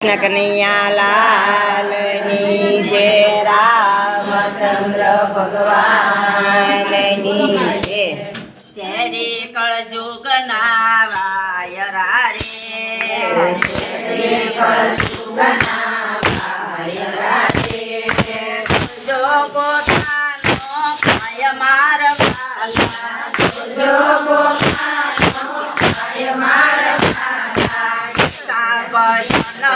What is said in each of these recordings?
કૃષ્ણ કનૈયા લાલની જય રામચંદ્ર ભગવાનની જય શેરી કળજુગ નાવાય રારે. જો પોતાનો માર વાલા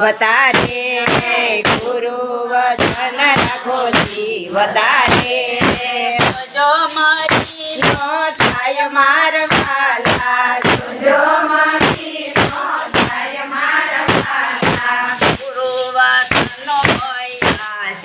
વતારે ગુરુ વચન રાખો વતારે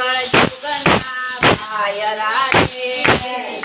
તેરી કળજુગના ભાય રાધે